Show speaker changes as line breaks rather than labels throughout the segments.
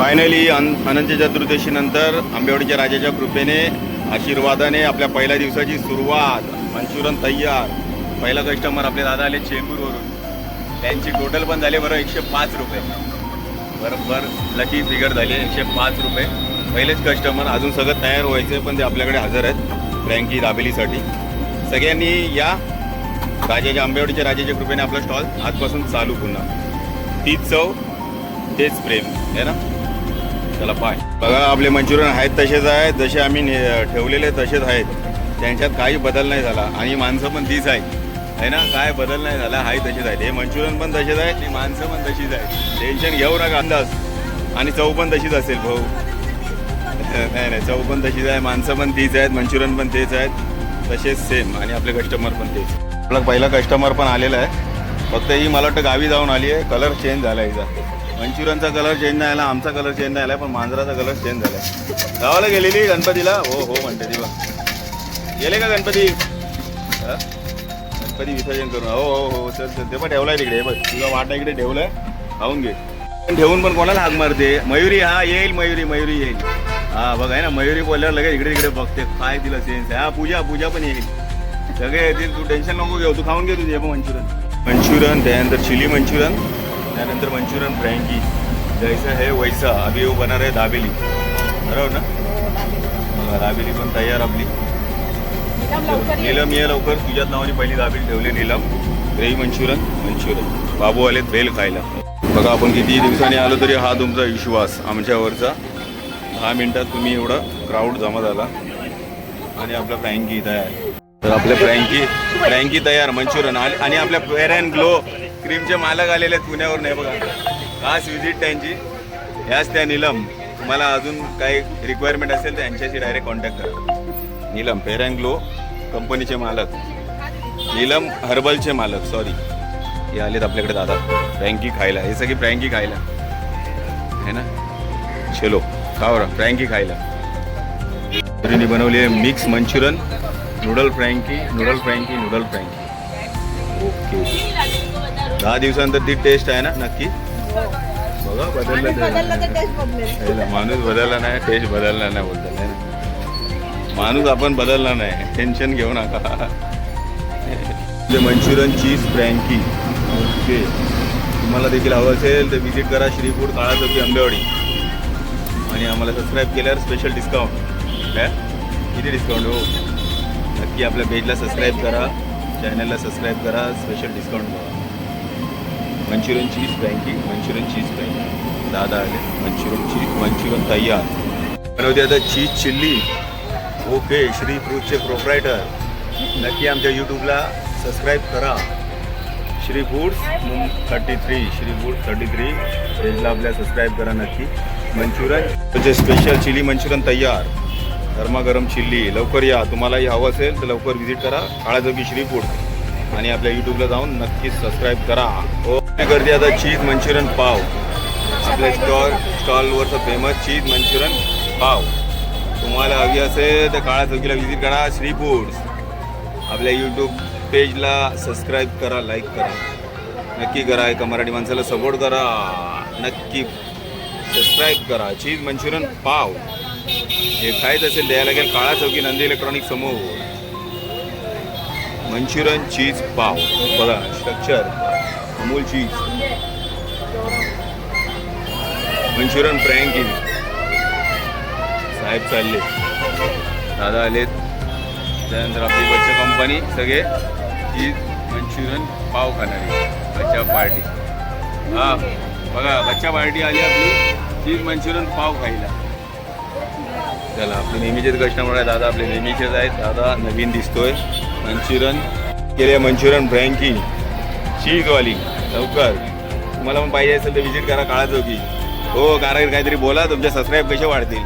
Finally अन अनंत चतुर्दशीनंतर आंबेवाडीच्या राजाच्या कृपेने आशीर्वादाने आपल्या पहिल्या दिवसाची सुरुवात मंचुरन तयार. पहिला कस्टमर आपले दादा आले चेंबूरवरून. त्यांची टोटल पण झाले बरं एकशे पाच रुपये. बरोबर लकी फिगर झाली एकशे पाच रुपये. पहिलेच कस्टमर अजून सगळं तयार व्हायचं पण ते आपल्याकडे हजर आहेत फ्रँकी दाबेलीसाठी. सगळ्यांनी या राजाच्या आंबेवाडीच्या राजाच्या कृपेने आपला स्टॉल आजपासून चालू पुन्हा तीच चव तेच प्रेम. आहे ना? चला पाय. बघा आपले मंचुरियन आहेत तसेच आहेत. जसे आम्ही ने- ठेवलेले तसेच आहेत. त्यांच्यात काही बदल नाही झाला. आणि माणसं पण तीच आहेत. आहे ना? काय बदल नाही झाला. आहे तसेच आहेत. हे मंचुरियन पण तसेच आहेत आणि माणसं पण तशीच आहेत. टेन्शन घेऊ नका अंदाज. आणि चव पण तशीच असेल भाऊ. नाही नाही. चव पण तशीच आहे. माणसं पण तीच आहेत. मंचुरियन पण तेच आहेत. तसेच सेम आणि आपले कस्टमर पण तेच. आपला पहिला कस्टमर पण आलेला आहे. फक्त ही मला वाटतं गावी जाऊन आली आहे. कलर चेंज झाला हिचा. मंचुरियनचा कलर चेंज नाही आला आमचा कलर चेंज नाही आला पण मांजराचा कलर चेंज झाला गावाला गेलेली गणपतीला? हो हो म्हणते ती बघ. गेले का गणपती? गणपती विसर्जन करून. हो हो हो चल चल ते पण ठेवलाय तिकडे हे बघ. तुझा वाटा इकडे ठेवलाय? खाऊन घे. पण ठेवून पण कोणाला हाक मारते? मयुरी हा येईल मयुरी मयुरी येईल. हा बघ आहे ना मयुरी बोलल्यावर लगेच इकडे इकडे बघते. काय तिला सेन्स आहे? हा पूजा पूजा पण येईल. सगळे येतील तू टेन्शन नको घेऊ तू खाऊन घे तुझे मंचुरियन. मंचुरियन त्यानंतर चिली मंचुरियन. त्यानंतर मंचुरियन फ्रँकी जैसा है वैसा अभी वो बना रहे दाबेली. बरोबर ना? बघा दाबेली पण तयार आपली. नीलम ये. लवकर. तुझ्याच नावाने पहिली दाबेली ठेवली नीलम. Gravy Manchurian. मंचुरियन. बाबू आलेत भेल खायला. बघा आपण किती दिवसांनी आलो तरी हा तुमचा विश्वास आमच्यावरचा. दहा मिनिटात तुम्ही एवढा क्राऊड जमा झाला. आणि आपला फ्रँकी तयार. तर आपल्या फ्रँकी फ्रँकी तयार मंचुरियन. आणि आणि आपल्या फेअर अँड ग्लो. क्रीमचे मालक आलेले आहेत पुण्यावर नाही बघा. खास विजिट त्यांची. ह्याच त्या नीलम. तुम्हाला अजून काही रिक्वायरमेंट असेल तर यांच्याशी डायरेक्ट कॉन्टॅक्ट करा. नीलम पेरँग्लो कंपनीचे मालक. नीलम हर्बलचे मालक सॉरी हे आलेत आपल्याकडे दादा. फ्रँकी खायला. हे सगळी फ्रँकी खायला. है ना? चलो खावर फ्रँकी खायला. तरी बनवली आहे mix Manchurian noodle frankie noodle frankie noodle frankie okay दहा दिवसानंतर ती टेस्ट आहे ना नक्की? बघा
बदलला
माणूस बदलला नाही टेस्ट बदलला नाही बोलतात है ना? माणूस आपण बदलला नाही टेन्शन घेऊ नका. Manchurian cheese frankie. ओके. तुम्हाला देखील हवं असेल तर विजिट करा श्री फूड काळा चौकी आंबेवाडी. आणि आम्हाला सबस्क्राईब केल्यावर स्पेशल डिस्काउंट काय? किती डिस्काउंट हो? नक्की आपल्या पेजला सबस्क्राईब करा. चॅनलला सबस्क्राईब करा. स्पेशल डिस्काउंट बघा Manchurian cheese frankie Manchurian cheese frankie दादा आले मंचुरियन चीज मंचुरियन तयार बनवते आता चीज चिल्ली ओके श्री फूडचे प्रोप्रायटर नक्की आमच्या यूट्यूबला सबस्क्राईब करा Shri foods thirty three Shri food thirty three पेजला आपल्या सबस्क्राईब करा नक्की मंचुरियन म्हणजे स्पेशल चिली मंचुरियन तयार गरमागरम चिल्ली लवकर या तुम्हालाही हवं असेल तर लवकर व्हिजिट करा काळाजोगी श्री फूड आणि आपल्या यूट्यूबला जाऊन नक्कीच सबस्क्राईब करा. हो. गर्दी आता चीज मंचुरियन पाव. आपल्या स्टॉल स्टॉलवरचं फेमस चीज मंचुरियन पाव. तुम्हाला हवी असेल तर काळा चौकीला व्हिजिट करा श्री फूड्स आपल्या यूट्यूब पेजला सबस्क्राईब करा लाईक करा. नक्की करा एका मराठी माणसाला सपोर्ट करा. नक्की सबस्क्राईब करा. चीज मंचुरियन पाव. हे खायचं असेल द्यायला लागेल काळा चौकी नंदी इलेक्ट्रॉनिक समोर. Manchurian cheese pav. बघा स्ट्रक्चर अमूल चीज. मंचुरियन फ्रँकिंग साहेब चालले. दादा आलेत. त्यानंतर आपली बच्चा कंपनी सगळे. चीज मंचुरियन पाव खाणारी. बच्चा पार्टी हा बघा बच्चा पार्टी आली आपली. चीज मंचुरियन पाव खायला. चला आपले नेहमीचेच कस्टमर आहे दादा आपले नेहमीचेच आहेत. दादा नवीन दिसतोय. मंचुरियन केले मंचुरियन फ्रँकी चीजवाली लवकर. तुम्हाला पण पाहिजे असेल तर व्हिजिट करा काळा चौकी हो कारागीर काहीतरी बोला तुमचे सबस्क्राईब कसे वाढतील?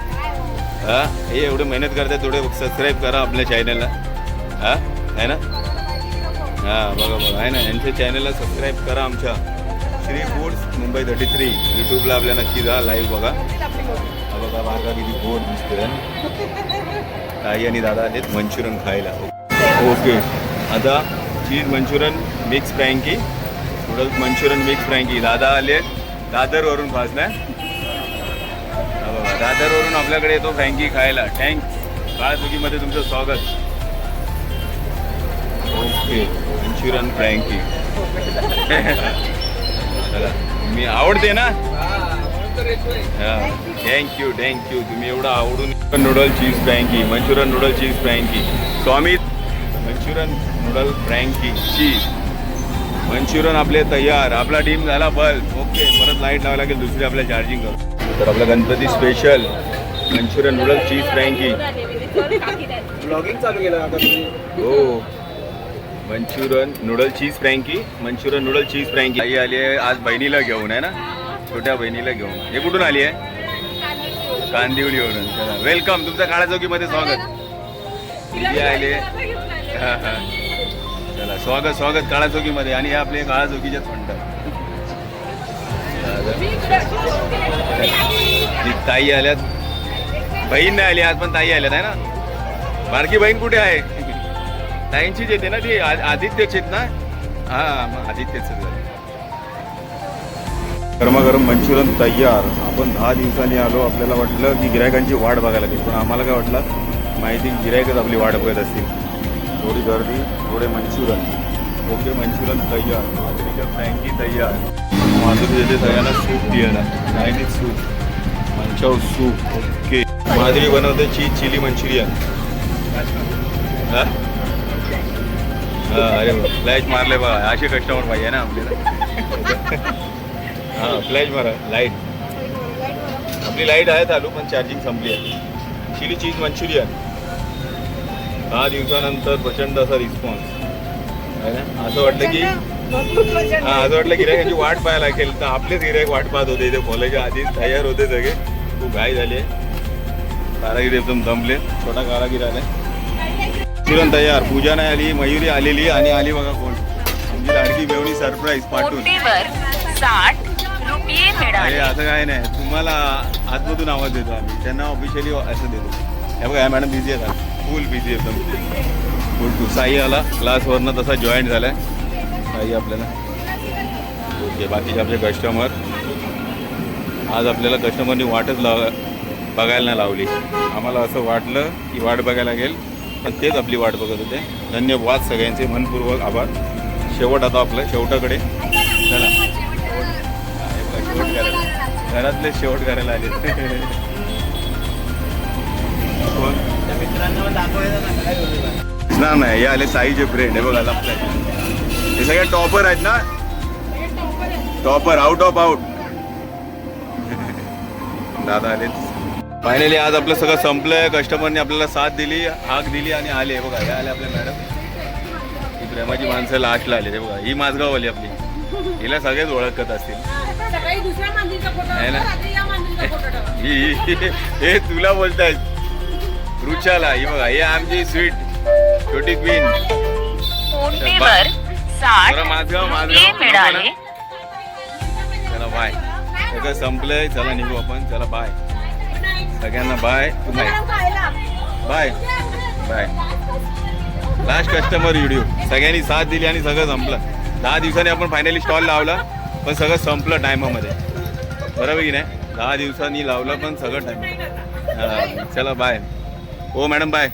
हा? हे एवढं मेहनत करते थोडे सबस्क्राईब करा आपल्या चॅनलला हा? आहे ना? हां बघा बघा. आहे ना? यांच्या चॅनलला सबस्क्राईब करा आमच्या. Shri foods Mumbai thirty three यूट्यूबला आपल्या नक्की जा लाईव्ह बघा. हा बघा किती गोड दिसते ताई आणि दादा आहेत मंचुरियन खायला. ओके. आता cheese Manchurian mix frankie noodles Manchurian mix frankie. दादा आले दादरवरून खास ना दादरवरून आपल्याकडे येतो फ्रँकी खायला. टँक काळचुकीमध्ये तुमचं स्वागत. Okay Manchurian frankie. चला मी आवडते ना? थँक्यू थँक्यू तुम्ही एवढं आवडून noodle cheese frankie Manchurian noodle cheese frankie. Swami Manchurian noodle frankie. Cheese Manchurian आपले तयार. आपला टीम झाला बल्ब ओके परत लाइट लावायला लागेल दुसरी आपल्या चार्जिंग करू तर आपला Ganpati special Manchurian noodle cheese frankie.
Blogging चालू केलं आता तुम्ही.
हो. Manchurian noodle cheese frankie. Manchurian noodle cheese frankie. आई आली आहे आज बहिणीला घेऊन आहे ना? छोट्या बहिणीला घेऊन. हे कुठून आली आहे? कांदिवलीवरून. चला. वेलकम तुमचं काळाचौकीमध्ये स्वागत. आले. हा हा चला स्वागत स्वागत काळाचौकीमध्ये आणि हे आपले काळाचौकीचे फंड ताई आल्यात. बहीण नाही आली आज पण ताई आल्यात आहे ना? बारकी बहीण कुठे आहे? ताईंचीच येते ना ती आदित्यच आहेत ना? हा मग आदित्यच झालं गरमागरम मंचुरियन तयार. आपण दहा दिवसांनी आलो आपल्याला वाटलं की गिरायकांची वाट बघायला लागेल. पण आम्हाला काय वाटलं? माहिती गिरायकच आपली वाट बघत असतील. थोडी गर्दी थोडे मंचुरियन ओके मंचुरियन तयार. माधुरीच्या फ्रँकी तयार. माधुरी देते सगळ्यांना सूप द्यायला Chinese soup. Manchow soup. Okay. Madhuri बनवते चीज चिली मंचुरियन. हा? हा, अरे फ्लॅश मारले बा. असे कस्टमर पाहिजे ना आपल्याला. हा फ्लॅश मारा. लाइट आपली लाइट आहे चालू पण चार्जिंग संपली आहे. Chilli cheese Manchurian. दहा दिवसानंतर प्रचंड असा रिस्पॉन्स आहे ना? असं वाटलं की हा असं वाटलं गिरायकांची वाट पाहायला लागेल. तर आपलेच गिरायक वाट पाहत होते इथे. कॉलेजच्या आधीच तयार होते सगळे. खूप घाई झाली आहे. कारागीर एकदम जमले. छोटा कारागीर आलाय चिरण तयार. पूजा नाही आली मयुरी आलेली आणि आली बघा कोण. आमची लाडकी बेवणी सरप्राईज पाठवून. अरे असं काय नाही. तुम्हाला आतमधून आवाज देतो आम्ही. त्यांना ऑफिशियली असं देतो. हे बघा मॅडम बिझी आहेत फुल बिझी एकदम. फुल टू साई आला. क्लासवरनं तसा जॉईन आहे साई आपल्याला. ओके बाकीचे आपले कस्टमर आज आपल्याला कस्टमरनी वाटच लाव बघायला नाही लावली. आम्हाला असं वाटलं की वाट बघायला लागेल. पण तेच आपली वाट बघत होते. धन्यवाद सगळ्यांचे. मनपूर्वक आभार. शेवट आता आपलं शेवटाकडे. चला. शेवट करायला. घरातले शेवट करायला आले.
ना
दिसणार नाही. हे आले साईचे फ्रेंड हे बघा हे सगळे टॉपर आहेत ना? टॉपर आउट ऑफ आउट दादा आले फायनली आज आपलं सगळं संपलंय. कस्टमरने आपल्याला साथ दिली हाक दिली आणि आले. हे बघा हे आले आपल्या मॅडम ही प्रेमाची माणसं लास्टला आले हे बघा ही माझगाववाली आपली. हिला सगळेच ओळखत असतील. हे तुला बोलतायत. रुचाला ही बघा हे आमची स्वीट छोटी क्वीन
मोठेवर साठ
बरं, माझगाव, माझगाव.
रुपये मिळाले.
चला बाय सगळं संपलंय चला निघू आपण चला बाय सगळ्यांना bye bye. Bye bye last customer video सगळ्यांनी साथ दिली आणि सगळं संपलं. दहा दिवसांनी आपण फायनली स्टॉल लावला पण सगळं संपलं टायमामध्ये बरोबर की नाही? दहा दिवसांनी लावलं पण सगळं टाइम चला बाय हो मॅडम बाय.